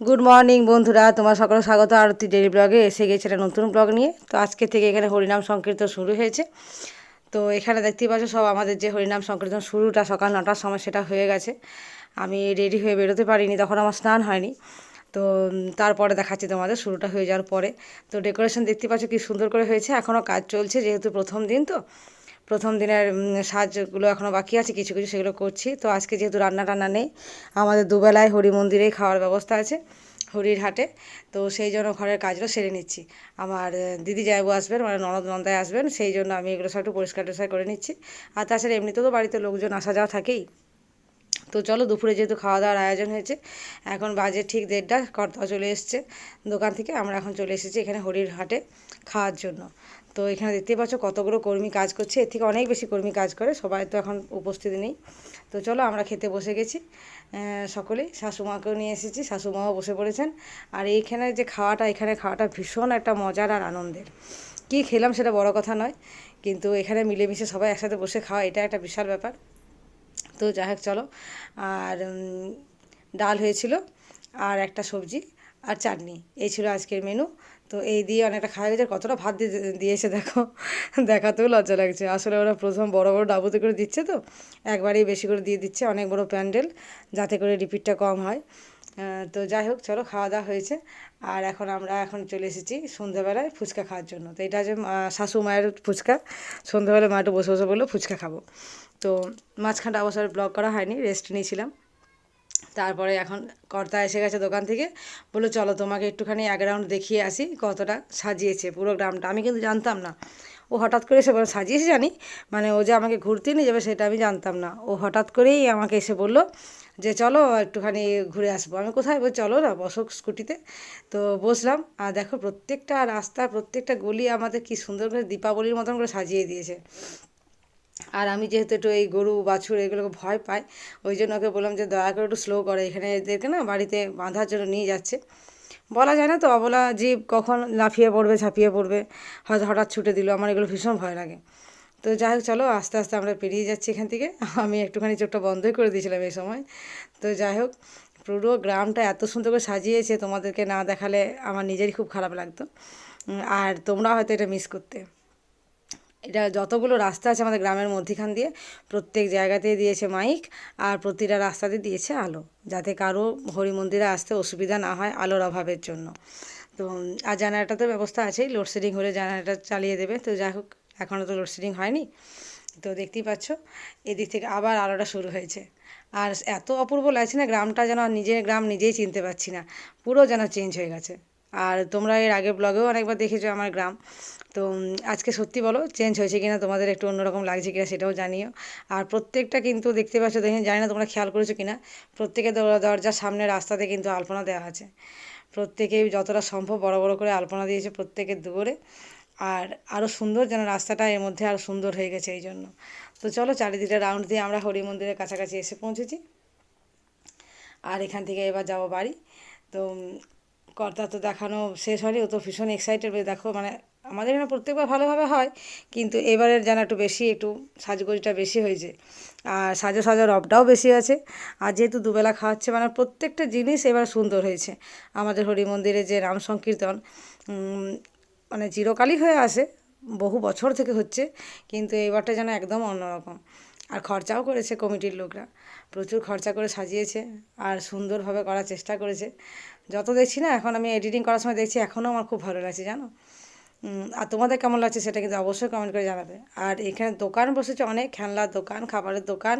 Good morning বন্ধুরা। তোমার সকল স্বাগত। আরতি ডেলি ব্লগে এসে গেছে একটা নতুন ব্লগ নিয়ে। তো আজকে থেকে এখানে হরিনাম সংকীর্তন শুরু হয়েছে। তো এখানে দেখতেই পাচ্ছ, সব আমাদের যে হরিনাম সংকীর্তন শুরুটা সকাল নটার সময় সেটা হয়ে গেছে। আমি রেডি হয়ে বেরোতে পারিনি, তখন আমার স্নান হয়নি। তো তারপরে দেখাচ্ছি তোমাদের, শুরুটা হয়ে যাওয়ার পরে। তো ডেকোরেশন দেখতে পাচ্ছ কি সুন্দর করে হয়েছে। এখনও কাজ চলছে, যেহেতু প্রথম দিন তো। প্রথম দিনের সাজগুলো এখনও বাকি আছে, কিছু কিছু সেগুলো করছি। তো আজকে যেহেতু রান্না টান্না নেই, আমাদের দুবেলায় হরি মন্দিরেই খাওয়ার ব্যবস্থা আছে, হরির হাটে। তো সেই জন্য ঘরের কাজগুলো সেরে নিচ্ছি। আমার দিদি জায়বু আসবেন মানে ননদ নন্দায় আসবেন, সেই জন্য আমি এগুলো সব একটু পরিষ্কার টরিষ্কার করে নিচ্ছি। আর তাছাড়া এমনিতেও তো বাড়িতে লোকজন আসা যাওয়া থাকেই। তো চলো দুপুরে যেহেতু খাওয়া দাওয়ার আয়োজন হয়েছে, এখন বাজে ঠিক দেড়টা, কর্তা চলে এসছে দোকান থেকে, আমরা এখন চলে এসেছি এখানে হরির হাটে খাওয়ার জন্য। তো এখানে দেখতেই পাচ্ছ কতগুলো কর্মী কাজ করছে। এর থেকে অনেক বেশি কর্মী কাজ করে সবাই তো এখন উপস্থিতি নেই। তো চলো আমরা খেতে বসে গেছি। আহ, সকলেই শাশুমাকেও নিয়ে এসেছি শাশুমাও বসে পড়েছেন। আর এইখানে যে খাওয়াটা এখানে খাওয়াটা ভীষণ একটা মজার আর আনন্দের। কী খেলাম সেটা বড় কথা নয় কিন্তু এখানে মিলেমিশে সবাই একসাথে বসে খাওয়া এটা একটা বিশাল ব্যাপার। তো যাই হোক চলো। আর ডাল হয়েছিল আর একটা সবজি। আর চাটনি, এই ছিল আজকের মেনু তো এই দিয়ে অনেকটা খাওয়া গেছে কতটা ভাত দিয়ে দিয়েছে দেখো, দেখাতেও লজ্জা লাগছে। আসলে ওরা প্রথম বড় বড় ডাবুতে করে দিচ্ছে তো, একবারেই বেশি করে দিয়ে দিচ্ছে অনেক বড় প্যান্ডেল, যাতে করে রিপিটটা কম হয়। তো যাই হোক, চলো খাওয়া দাওয়া হয়েছে। আর এখন আমরা এখন চলে এসেছি সন্ধ্যাবেলায় ফুচকা খাওয়ার জন্য। তো এটা হচ্ছে শাশু মায়ের ফুচকা। সন্ধ্যাবেলায় মা একটু বসে বসে বলল, ফুচকা খাব। তো মাঝখানটা অবসর ব্লগ করা হয়নি রেস্ট নিয়েছিলাম। তারপরে এখন কর্তা এসে গেছে দোকান থেকে। বলল, চলো তোমাকে একটুখানি এক রাউন্ড দেখিয়ে আসি কতটা সাজিয়েছে পুরো গ্রামটা। আমি কিন্তু জানতাম না। ও হঠাৎ করে এসে বলল, সাজিয়েছে জানি? মানে ও যে আমাকে ঘুরতে নিয়ে যাবে সেটা আমি জানতাম না। ও হঠাৎ করেই আমাকে এসে বলল যে, চলো একটুখানি ঘুরে আসব। আমি কোথায় বল চলো না, বসো স্কুটিতে। তো বসলাম। আর দেখো, প্রত্যেকটা রাস্তা, প্রত্যেকটা গলি আমাদের কি সুন্দর করে দীপাবলির মতন করে সাজিয়ে দিয়েছে। আর আমি যেহেতু একটু এই গরু, বাছুর এগুলোকে ভয় পাই, ওই জন্য ওকে বললাম যে দয়া করে একটু স্লো করে। এখানে এদেরকে না বাড়িতে বাঁধার জন্য নিয়ে যাচ্ছে। বলা যায় না তো, অবলা জীব কখন লাফিয়ে পড়বে, ঝাঁপিয়ে পড়বে, হয়তো হঠাৎ ছুটে দিল, আমার এগুলো ভীষণ ভয় লাগে। তো যাই হোক, চলো আস্তে আস্তে আমরা পেরিয়ে যাচ্ছি এখান থেকে। আমি একটুখানি চোখটা বন্ধই করে দিয়েছিলাম এই সময়। তো যাই হোক, পুরো গ্রামটা এত সুন্দর করে সাজিয়েছে, তোমাদেরকে না দেখালে আমার নিজেরই খুব খারাপ লাগতো। আর তোমরা হয়তো এটা মিস করতে। এটা যতগুলো রাস্তা আছে আমাদের গ্রামের মধ্যিখান দিয়ে, প্রত্যেক জায়গাতেই দিয়েছে মাইক আর প্রতিটা রাস্তাতে দিয়েছে আলো, যাতে কারও হরি মন্দিরে আসতে অসুবিধা না হয় আলোর অভাবের জন্য। তো, আর জেনারেটার তো ব্যবস্থা আছেই লোডশেডিং হলে জেনারেটার চালিয়ে দেবে। তো যাই হোক, এখনও তো লোডশেডিং হয়নি। তো দেখতেই পাচ্ছ, এদিক থেকে আবার আলোটা শুরু হয়েছে। আর এত অপূর্ব লাগছে না গ্রামটা যেন নিজের গ্রাম নিজেই চিনতে পারছি না। পুরো যেন চেঞ্জ হয়ে গেছে। আর তোমরা এর আগের ব্লগেও অনেকবার দেখেছ আমার গ্রাম। তো আজকে সত্যি বলো চেঞ্জ হয়েছে কিনা, তোমাদের একটু অন্যরকম লাগছে কিনা সেটাও জানিও। আর প্রত্যেকটা কিন্তু দেখতে পাচ্ছ, দেখে জানি না তোমরা খেয়াল করেছ কিনা, প্রত্যেকের দর- দরজার সামনে রাস্তাতে কিন্তু আলপনা দেওয়া আছে। প্রত্যেকেই যতটা সম্ভব বড় বড় করে আলপনা দিয়েছে প্রত্যেকের দুয়ারে। আর আরও সুন্দর যেন রাস্তাটা এর মধ্যে আরও সুন্দর হয়ে গেছে এই জন্য। তো চলো চারিদিকে রাউন্ড দিয়ে আমরা হরি মন্দিরের কাছাকাছি এসে পৌঁছেছি। আর এখান থেকে এবার যাব বাড়ি। তো কর্তা তো দেখানো শেষ হয়নি, ও তো ভীষণ এক্সাইটেড দেখো মানে আমাদের এখানে প্রত্যেকবার ভালোভাবে হয়, কিন্তু এবারের যেন একটু বেশি, একটু সাজগোজটা বেশি হয়েছে। আর সাজো সাজো রবটাও বেশি আছে। আর যেহেতু দুবেলা খাওয়াচ্ছে মানে প্রত্যেকটা জিনিস এবার সুন্দর হয়েছে। আমাদের হরি মন্দিরে যে রাম সংকীর্তন মানে চিরকালই হয়ে আসে, বহু বছর থেকে হচ্ছে, কিন্তু এবারটা যেন একদম অন্যরকম। আর খরচাও করেছে কমিটির লোকরা। প্রচুর খরচা করে সাজিয়েছে, আর সুন্দরভাবে করার চেষ্টা করেছে। যত দেখছি না, এখন আমি এডিটিং করার সময় দেখছি, এখনও আমার খুব ভালো লাগছে, জানো? আর তোমাদের কেমন লাগছে সেটা কিন্তু অবশ্যই কমেন্ট করে জানাবে। আর এখানে দোকান বসেছে অনেক, খেলনার দোকান, খাবারের দোকান।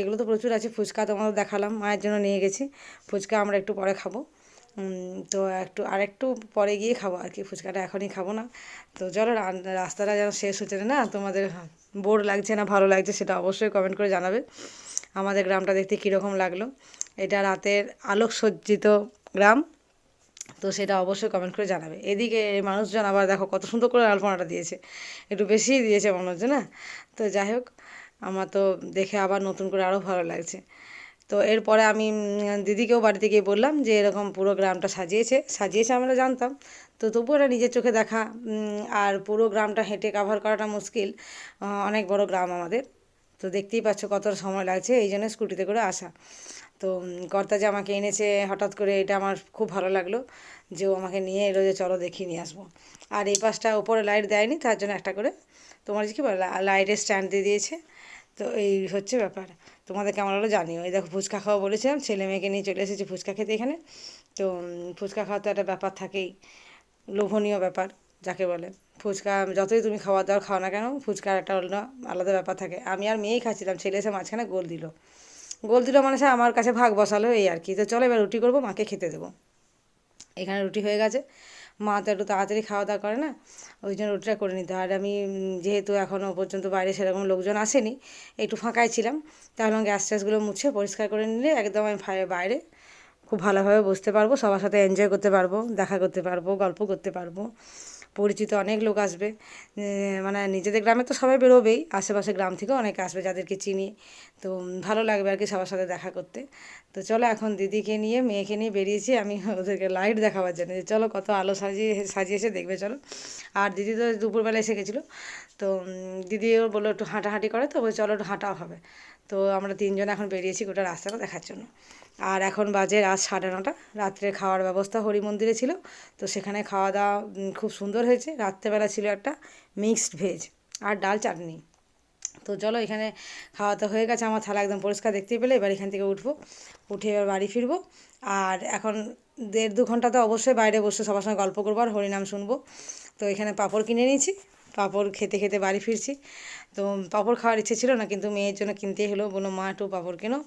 এগুলো তো প্রচুর আছে, ফুচকা তোমাদের দেখালাম, মায়ের জন্য নিয়ে গেছি। ফুচকা আমরা একটু পরে খাব। তো একটু, আর একটু পরে গিয়ে খাব আর কি, ফুচকাটা এখনই খাব না। তো চলো রাস্তাটা যেন শেষ হচ্ছে না, তোমাদের বোর লাগছে না, ভালো লাগছে সেটা অবশ্যই কমেন্ট করে জানাবে। আমাদের গ্রামটা দেখতে কীরকম লাগল। এটা রাতের আলোকসজ্জিত গ্রাম। তো সেটা অবশ্যই কমেন্ট করে জানাবে। এদিকে মানুষজন আবার দেখো কত সুন্দর করে আলপনাটা দিয়েছে। একটু বেশিই দিয়েছে মনে হচ্ছে না? তো যাই হোক, আমার তো দেখে আবার নতুন করে আরও ভালো লাগছে। তো এরপরে আমি দিদিকেও বাড়িতে গিয়ে বললাম যে, এরকম পুরো গ্রামটা সাজিয়েছে। সাজিয়েছে আমরা জানতাম। তো তবুও এটা নিজের চোখে দেখা আর পুরো গ্রামটা হেঁটে কাভার করাটা মুশকিল। অনেক বড় গ্রাম আমাদের। তো দেখতেই পাচ্ছ কতটা সময় লাগছে, এই জন্য স্কুটিতে করে আসা। তো কর্তা যে আমাকে এনেছে, হঠাৎ করে এটা আমার খুব ভালো লাগল, যে ও আমাকে নিয়ে এলো যে চলো দেখিয়ে নিয়ে আসব। আর এই পাশটা ওপরে লাইট দেয়নি, তার জন্য একটা করে, তোমার কী বলে লাইটের স্ট্যান্ড দিয়ে দিয়েছে। তো এই হচ্ছে ব্যাপার, তোমাদের কেমন হলো জানিও। এই দেখো ফুচকা খাওয়া বলেছিলাম, ছেলে মেয়েকে নিয়ে চলে এসেছি ফুচকা খেতে এখানে। তো ফুচকা খাওয়া তো একটা ব্যাপার থাকেই, লোভনীয় ব্যাপার, যাকে বলে। ফুচকা, যতই তুমি খাবার দাবার খাও না কেন, ফুচকার একটা অন্য আলাদা ব্যাপার থাকে। আমি আর মেয়েই খাচ্ছিলাম, ছেলে এসে মাঝখানে গোল দিল। গোল দিল মানে সে আমার কাছে ভাগ বসালো, এই আর কি। তো চলো এবার রুটি করব, মাকে খেতে দেবো। এখানে রুটি হয়ে গেছে। মা তো একটু তাড়াতাড়ি খাওয়া দাওয়া করে না, ওই জন্য রুটিটা করে নিতে। আর আমি যেহেতু এখনও পর্যন্ত বাইরে সেরকম লোকজন আসেনি, একটু ফাঁকায় ছিলাম। তাহলে গ্যাস ট্যাসগুলো মুছে পরিষ্কার করে নিলে একদম আমি বাইরে খুব ভালোভাবে বসতে পারব, সবার সাথে এনজয় করতে পারব, দেখা করতে পারব, গল্প করতে পারব। পরিচিত অনেক লোক আসবে। মানে নিজেদের গ্রামে তো সবাই বেরোবেই আশেপাশে গ্রাম থেকেও অনেকে আসবে যাদেরকে চিনি। তো ভালো লাগবে আর কি সবার সাথে দেখা করতে। তো চলো এখন দিদিকে নিয়ে মেয়েকে নিয়ে বেরিয়েছি। আমি ওদেরকে লাইট দেখাবার জন্য। যে চলো কত আলো সাজিয়ে সাজিয়েছে দেখবে চলো। আর দিদি তো দুপুরবেলা এসে গেছিল। তো উম, দিদি ওর বলল একটু হাঁটাহাঁটি করে তো বলে চলো একটু হাঁটাও হবে। তো আমরা তিনজন এখন বেরিয়েছি গোটা রাস্তাটা দেখার জন্য। আর এখন বাজে রাত সাড়ে নটা। রাত্রে খাওয়ার ব্যবস্থা হরি মন্দিরে ছিল। তো সেখানে খাওয়া দাওয়া খুব সুন্দর হয়েছে। রাত্রেবেলা ছিল একটা মিক্সড ভেজ আর ডাল চাটনি। তো চলো এখানে খাওয়া দাওয়া হয়ে গেছে। আমার থালা একদম পরিষ্কার দেখতে পেলে এবার এখান থেকে উঠবো। উঠে এবার বাড়ি ফিরবো। আর এখন দেড় দু ঘণ্টা তো অবশ্যই বাইরে বসে সবার সঙ্গে গল্প করব আর হরিনাম শুনব। তো এখানে পাঁপড় কিনে নিয়েছি। পাঁপড় খেতে খেতে বাড়ি ফিরছি। তো পাঁপড় খাওয়ার ইচ্ছে ছিল না, কিন্তু মেয়ের জন্য কিনতেই হলো বলল, মা, একটু পাঁপড় কেনো।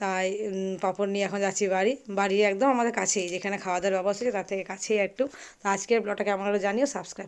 তাই পাঁপড় নিয়ে এখন যাচ্ছি বাড়ি। বাড়ি একদম আমাদের কাছেই, যেখানে খাওয়া দাওয়ার ব্যবস্থা আছে তার থেকে কাছেই একটু। তো আজকের ব্লগটা কেমন হলো জানিও, সাবস্ক্রাইব